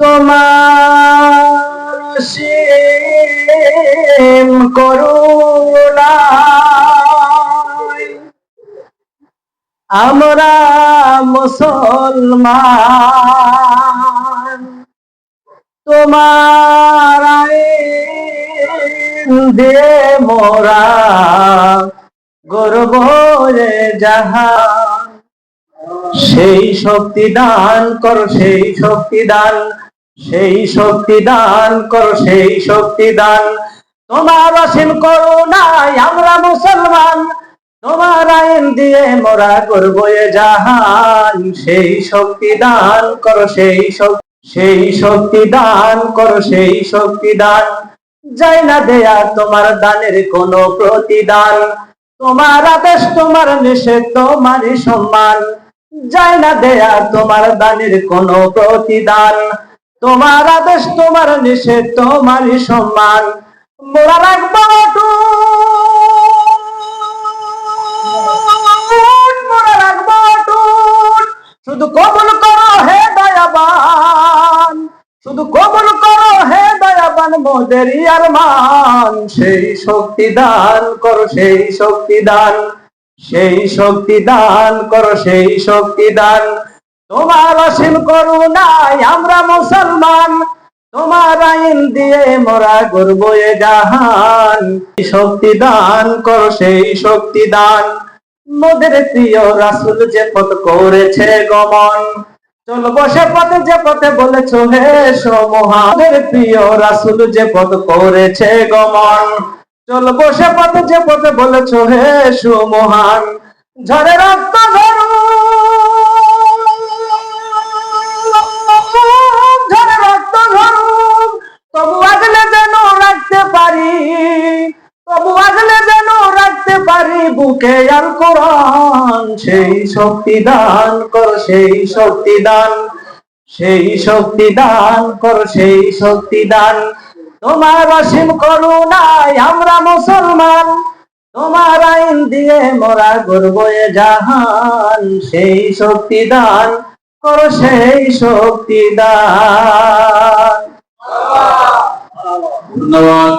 তোমার সীম করুণায় আমরা মুসলমান। তোমার দিয়ে মোরা। গর্ব রে জাহান সেই শক্তি দান কর, সেই শক্তি দান, সেই শক্তি দান কর, সেই শক্তি দান। তোমার অসীম করুণায় আমরা মুসলমান, তোমার আইন দিয়ে মোরা করব জাহান। সেই শক্তি দান কর, সেই সেই শক্তি দান কর, সেই শক্তি দান। যাই না দেয়া তোমার দানের কোনো প্রতিদান। তোমার আদেশ, তোমার নিষেধ, তোমারই সম্মান। যায় না দেয়া তোমার দানের কোনো প্রতিদান। তোমার আদেশ, তোমার নিষেধ, তোমারই সম্মান। মোরা রাখব দয়াবান মোদের আরমান, সেই শক্তি দান করো, সেই শক্তি দান, সেই শক্তি দান করো, সেই শক্তি দান। তোমার অসীম করুণায় আমরা মুসলমান, তোমার আইন দিয়ে মোরা গর্ব এ জাহান। শক্তি দান করো, সেই শক্তি দান। মোদের প্রিয় রাসুল যে পথ করেছে গমন চল বসে পথে যে পথে বলেছ, হে সমহাদের প্রিয় রাসুল, যে পথ করেছে গমন। চলবো বসে পথে যে পথে বলেছ, হে সুমহান। ঝড়ে রক্ত বুকে আর কোরআন, সেই শক্তি দান কর, সেই শক্তি দান, সেই শক্তি দান কর, সেই শক্তি দান। তোমার অসীম করুণায় আমরা মুসলমান, তোমার আইন দিয়ে মোরা গর্ব জাহান। সেই শক্তি দান কর, সেই শক্তি দান। ধন্যবাদ।